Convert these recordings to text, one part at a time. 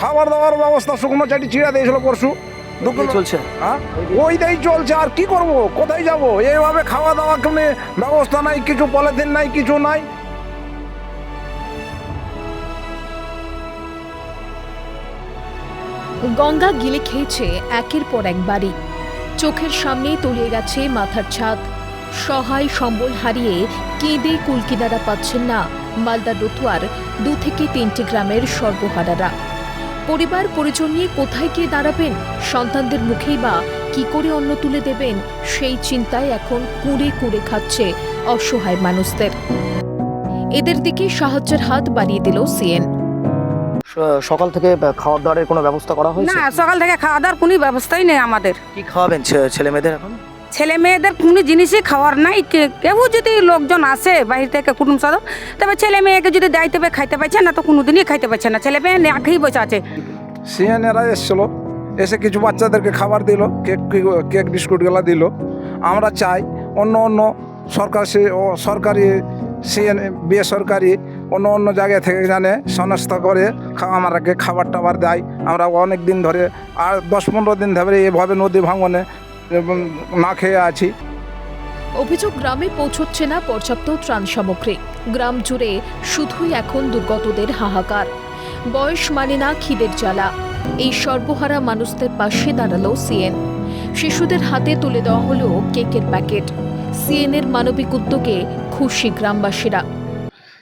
খাবার দাবার ব্যবস্থা শুকনো চাটি চিড়া দিয়েছিল পরশু। চলছে। হ্যাঁ? ওইটাই চলছে আর কি করব? কোথায় যাব? এইভাবে খাওয়া দাওয়া কোনো ব্যবস্থা নাই কিছু পলিথিন নাই কিছু নাই। গঙ্গা গিলে খেয়েছে একের পর এক বাড়ি। চোখের সামনেই তলিয়ে গেছে মাথার ছাদ। সহায় সম্বল হারিয়ে কেঁদে কুলকিনারা পাচ্ছেন না মালদা রতুয়ার দু থেকে তিনটি গ্রামের সর্বহারারা। পরিবার পরিজন নিয়ে কোথায় গিয়ে দাঁড়াবেন? সন্তানদের মুখেই বা কি করে অন্ন তুলে দেবেন? সেই চিন্তায় এখন কুঁড়ে কুঁড়ে খাচ্ছে অসহায় মানুষদের। এদের দিকে সাহায্যের হাত বাড়িয়ে দিল সিএন। সকাল থেকে আহ, খাওয়ার দাওয়ারের কোনো ব্যবস্থা করা হয়েছে? না সকাল থেকে খাওয়া দাওয়ার কোনো ব্যবস্থাই নেই আমাদের। কি খাওয়াবেন ছেলে মেয়েদের এখন? ছেলে মেয়েদের কোনো জিনিসই খাওয়ার নাই। কেউ যদি লোকজন আসে বাইরে থেকে কুটুম সদর তবে ছেলে মেয়েকে যদি দায়িত্ব পেয়ে খাইতে পারছে না, তো কোনোদিনই খাইতে পারছে না। ছেলে মেয়ে না বসে আছে। সিএনএরা এসেছিল, এসে কিছু বাচ্চাদেরকে খাবার দিল, কেক কেক বিস্কুটগুলো দিল। আমরা চাই অন্য অন্য সরকার সরকারি, সিএন, বেসরকারি, অন্য অন্য জায়গা থেকে জানে সংস্থা করে আমাদেরকে খাবার টাবার দেয়। আমরা অনেক দিন ধরে, আর দশ পনেরো দিন ধরে এভাবে নদী ভাঙনে এবং না খেয়ে আছি। অভিযোগ গ্রামে পৌঁছচ্ছে না পর্যাপ্ত ত্রাণ সামগ্রী। গ্রাম জুড়ে শুধুই এখন দুর্গতদের হাহাকার। বয়স মানে না খিদের জ্বালা। এই সর্বহারা মানুষদের পাশে দাঁড়াল সিএন। শিশুদের হাতে তুলে দেওয়া হলো কেকের প্যাকেট। সিএনের মানবিক উদ্যোগে খুশি গ্রামবাসীরা।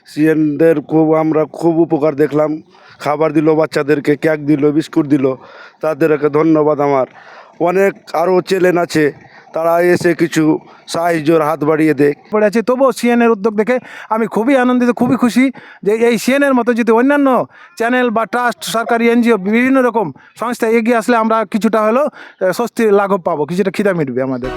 সিএনদের খুব আমরা খুব উপকার দেখলাম। খাবার দিল বাচ্চাদেরকে কেক দিল বিস্কুট দিল। তাদেরকে ধন্যবাদ আমার। অনেক আরও চ্যালেঞ্জ আছে তারা এসে কিছু সাহায্যর হাত বাড়িয়ে দেয় পড়ে আছে তবুও সিএনের উদ্যোগ দেখে আমি খুবই আনন্দিত খুবই খুশি যে এই সিএনের মতো যদি অন্যান্য চ্যানেল বা ট্রাস্ট সরকারি এনজিও বিভিন্ন রকম সংস্থা এগিয়ে আসলে আমরা কিছুটা হলেও আহ, স্বস্তির লাঘব পাবো কিছুটা খিদা মিটবে আমাদের।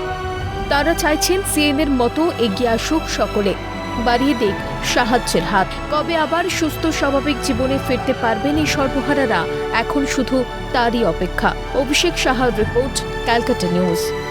তারা চাইছেন সিএনের মতো এগিয়ে আসুক সকলে। বাড়িয়ে দিক সাহায্যের হাত। কবে আবার সুস্থ স্বাভাবিক জীবনে ফিরতে পারবেন এই সর্বহারারা? এখন শুধু তারই অপেক্ষা। অভিষেক সাহার রিপোর্ট, ক্যালকাটা নিউজ।